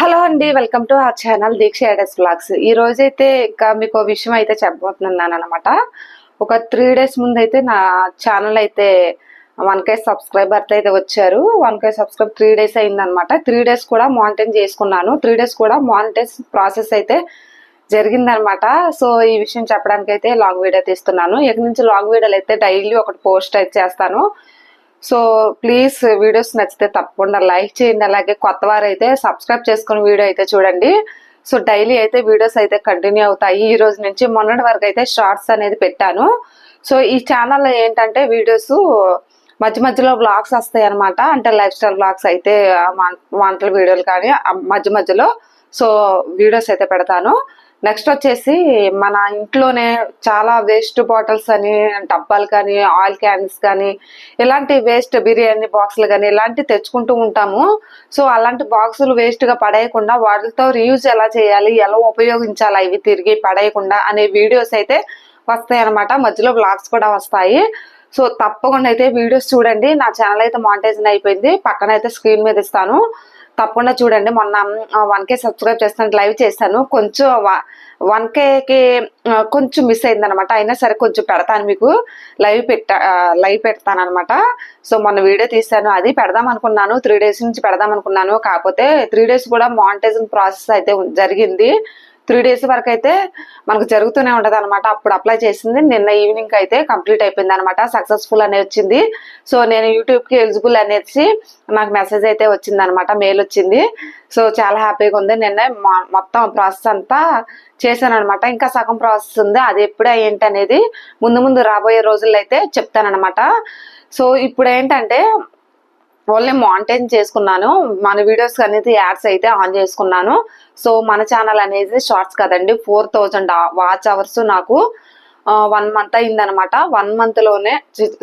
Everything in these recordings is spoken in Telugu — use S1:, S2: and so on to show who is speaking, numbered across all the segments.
S1: హలో అండి welcome to our channel Deeksha ఎడెస్ blogs ఈ రోజైతే అయితే ఇంకా మీకు విషయం అయితే చెప్పబోతున్నాను అనమాట ఒక త్రీ డేస్ ముందైతే నా ఛానల్ అయితే వన్ కే సబ్స్క్రైబర్స్ అయితే వచ్చారు. One K subscribe three days అయిందనమాట త్రీ డేస్ కూడా మానిటైన్ చేసుకున్నాను. త్రీ డేస్ కూడా మానిటైజ్ ప్రాసెస్ అయితే జరిగిందనమాట సో ఈ విషయం చెప్పడానికి అయితే లాంగ్ వీడియో తీస్తున్నాను. ఇక నుంచి లాంగ్ వీడియోలు అయితే డైలీ ఒకటి పోస్ట్ అయితే చేస్తాను. సో ప్లీజ్ వీడియోస్ నచ్చితే తప్పకుండా లైక్ చేయండి. అలాగే కొత్త వారు అయితే సబ్స్క్రైబ్ చేసుకుని వీడియో అయితే చూడండి. సో డైలీ అయితే వీడియోస్ అయితే కంటిన్యూ అవుతాయి. ఈ రోజు నుంచి మొన్నటి వరకు అయితే షార్ట్స్ అనేది పెట్టాను. సో ఈ ఛానల్లో ఏంటంటే వీడియోస్ మధ్య మధ్యలో బ్లాగ్స్ వస్తాయి అనమాట అంటే లైఫ్ స్టైల్ బ్లాగ్స్ అయితే వంటల వీడియోలు కానీ మధ్య మధ్యలో. సో వీడియోస్ అయితే పెడతాను. నెక్స్ట్ వచ్చేసి మన ఇంట్లోనే చాలా వేస్ట్ బాటిల్స్ అని డబ్బాలు కానీ ఆయిల్ క్యాన్స్ కానీ ఇలాంటి వేస్ట్ బిర్యానీ బాక్సులు కానీ ఇలాంటివి తెచ్చుకుంటూ ఉంటాము. సో అలాంటి బాక్సులు వేస్ట్గా పడేయకుండా వాటితో రీయూజ్ ఎలా చేయాలి ఎలా ఉపయోగించాలి ఇవి తిరిగి పడేయకుండా అనే వీడియోస్ అయితే వస్తాయి అనమాట మధ్యలో బ్లాగ్స్ కూడా వస్తాయి. సో తప్పకుండా అయితే వీడియోస్ చూడండి. నా ఛానల్ అయితే మానిటైజన్ అయిపోయింది. పక్కన అయితే స్క్రీన్ మీద ఇస్తాను. తప్పకుండా చూడండి. మొన్న వన్ కే సబ్స్క్రైబ్ చేస్తాను లైవ్ చేస్తాను కొంచెం వన్ కేకి కొంచెం మిస్ అయింది అనమాట అయినా సరే కొంచెం పెడతాను మీకు. లైవ్ పెట్ట లైవ్ పెడతాను అనమాట సో మొన్న వీడియో తీశాను. అది పెడదాం అనుకున్నాను. త్రీ డేస్ నుంచి పెడదాం అనుకున్నాను. కాకపోతే త్రీ డేస్ కూడా మానిటైజింగ్ ప్రాసెస్ అయితే జరిగింది. త్రీ డేస్ వరకు అయితే మనకు జరుగుతూనే ఉంటుంది అనమాట అప్పుడు అప్లై చేసింది. నిన్న ఈవినింగ్ అయితే కంప్లీట్ అయిపోయింది అనమాట సక్సెస్ఫుల్ అనేది వచ్చింది. సో నేను యూట్యూబ్కి ఎలిజిబుల్ అనేసి నాకు మెసేజ్ అయితే వచ్చింది అనమాట మెయిల్ వచ్చింది. సో చాలా హ్యాపీగా ఉంది. నిన్న మొత్తం ప్రాసెస్ అంతా చేశాను అనమాట ఇంకా సగం ప్రాసెస్ ఉంది. అది ఎప్పుడే ఏంటి అనేది ముందు ముందు రాబోయే రోజుల్లో అయితే చెప్తానమాట సో ఇప్పుడు ఏంటంటే ఓన్లీ మానిటైన్ చేసుకున్నాను. మన వీడియోస్ అనేది యాడ్స్ అయితే ఆన్ చేసుకున్నాను. సో మన ఛానల్ అనేది షార్ట్స్ కదండి. ఫోర్ థౌజండ్ వాచ్ అవర్స్ నాకు వన్ మంత్ అయింది అనమాట వన్ మంత్లోనే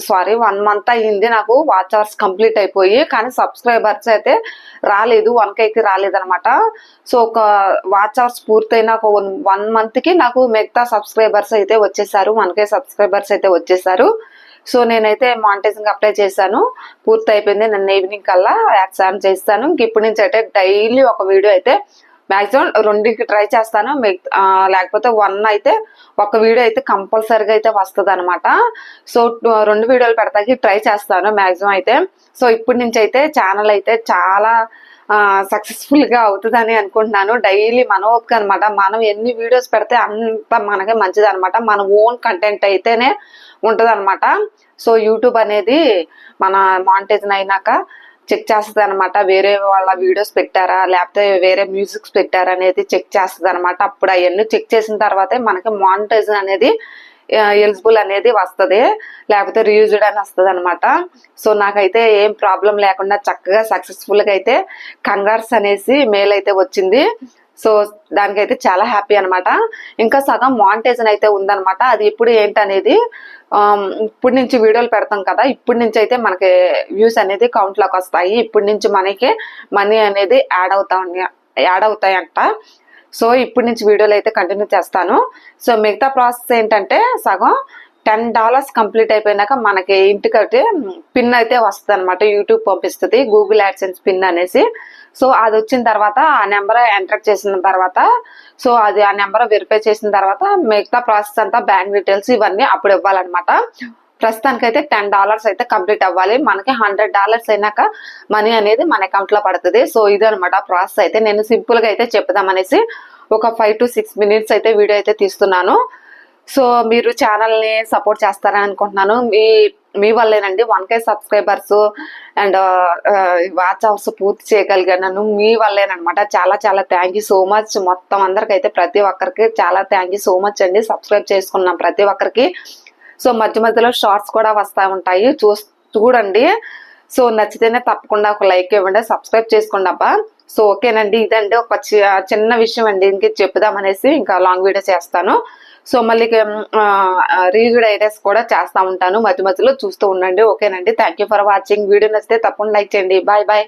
S1: సారీ వన్ మంత్ అయింది నాకు వాచ్ అవర్స్ కంప్లీట్ అయిపోయి. కానీ సబ్స్క్రైబర్స్ అయితే రాలేదు. వన్ కేకి రాలేదనమాట. సో ఒక వాచ్ అవర్స్ పూర్తయిన ఒక వన్ మంత్కి నాకు మిగతా సబ్స్క్రైబర్స్ అయితే వచ్చేసారు. వన్ కే సబ్స్క్రైబర్స్ అయితే వచ్చేసారు. సో నేనైతే మానిటైజింగ్ అప్లై చేశాను. పూర్తి అయిపోయింది నన్ను ఈవినింగ్ కల్లా ఎగ్జామ్ చేస్తాను. ఇంక ఇప్పటి నుంచి అయితే డైలీ ఒక వీడియో అయితే మ్యాక్సిమం రెండింటికి ట్రై చేస్తాను. లేకపోతే వన్ అయితే ఒక వీడియో అయితే కంపల్సరీగా అయితే వస్తుంది అనమాట సో రెండు వీడియోలు పెడతాకి ట్రై చేస్తాను మ్యాక్సిమం అయితే. సో ఇప్పటి నుంచి అయితే ఛానల్ అయితే చాలా సక్సెస్ఫుల్గా అవుతుందని అనుకుంటున్నాను. డైలీ మన ఓపిక అనమాట మనం ఎన్ని వీడియోస్ పెడితే అంత మనకే మంచిది అనమాట మన ఓన్ కంటెంట్ అయితేనే ఉంటుంది అనమాట సో యూట్యూబ్ అనేది మన మానిటైజన్ అయినాక చెక్ చేస్తుంది అనమాట వేరే వాళ్ళ వీడియోస్ పెట్టారా? లేకపోతే వేరే మ్యూజిక్స్ పెట్టారా అనేది చెక్ చేస్తుంది అనమాట అప్పుడు అవన్నీ చెక్ చేసిన తర్వాతే మనకి మానిటైజన్ అనేది ఎలిజిబుల్ అనేది వస్తుంది. లేకపోతే రియూజ్డ్ అని వస్తుంది అనమాట సో నాకైతే ఏం ప్రాబ్లం లేకుండా చక్కగా సక్సెస్ఫుల్గా అయితే కంగార్స్ అనేసి మెయిల్ అయితే వచ్చింది. సో దానికైతే చాలా హ్యాపీ అనమాట ఇంకా సగం మాంటేజన్ అయితే ఉందన్నమాట. అది ఇప్పుడు ఏంటనేది ఇప్పుడు నుంచి వీడియోలు పెడతాం కదా. ఇప్పుడు నుంచి అయితే మనకి వ్యూస్ అనేది కౌంట్లోకి వస్తాయి. ఇప్పుడు నుంచి మనకి మనీ అనేది యాడ్ అవుతా యాడ్ అవుతాయంట. సో ఇప్పటి నుంచి వీడియోలు అయితే కంటిన్యూ చేస్తాను. సో మిగతా ప్రాసెస్ ఏంటంటే సగం టెన్ డాలర్స్ కంప్లీట్ అయిపోయినాక మనకి ఇంటికైతే పిన్ అయితే వస్తుంది అనమాట యూట్యూబ్ పంపిస్తుంది గూగుల్ యాడ్సెన్స్ పిన్ అనేసి. సో అది వచ్చిన తర్వాత ఆ నెంబర్ ఎంటర్ చేసిన తర్వాత సో అది ఆ నెంబర్ వెరిఫై చేసిన తర్వాత మిగతా ప్రాసెస్ అంతా బ్యాంక్ డీటెయిల్స్ ఇవన్నీ అప్పుడు ఇవ్వాలన్నమాట. ప్రస్తుతానికైతే టెన్ డాలర్స్ అయితే కంప్లీట్ అవ్వాలి. మనకి హండ్రెడ్ డాలర్స్ అయినాక మనీ అనేది మన అకౌంట్లో పడుతుంది. సో ఇది అనమాట ప్రాసెస్ అయితే. నేను సింపుల్గా అయితే చెప్దామనేసి ఒక ఫైవ్ టు సిక్స్ మినిట్స్ అయితే వీడియో అయితే తీస్తున్నాను. సో మీరు ఛానల్ని సపోర్ట్ చేస్తారని అనుకుంటున్నాను. మీ మీ వల్లేనండి one K subscribers and watch hours పూర్తి చేయగలిగాను మీ వల్లేనమాట చాలా చాలా థ్యాంక్ యూ సో మచ్ మొత్తం అందరికైతే ప్రతి ఒక్కరికి చాలా థ్యాంక్ యూ సో మచ్ అండి. సబ్స్క్రైబ్ చేసుకున్నాం ప్రతి ఒక్కరికి. సో మధ్య మధ్యలో షార్ట్స్ కూడా వస్తూ ఉంటాయి. చూ చూడండి. సో నచ్చితేనే తప్పకుండా ఒక లైక్ ఇవ్వండి సబ్స్క్రైబ్ చేసుకోండి అబ్బా. సో ఓకేనండి ఇదండి ఒక చి- చిన్న విషయం అండి ఇంక చెప్పుదామనేసి ఇంకా లాంగ్ వీడియో చేస్తాను. సో మళ్ళీ రీజుడ్ ఐడియాస్ కూడా చేస్తూ ఉంటాను. మధ్య మధ్యలో చూస్తూ ఉండండి. ఓకేనండి thank you for watching. Video నచ్చితే తప్పకుండా లైక్ చేయండి. Bye bye.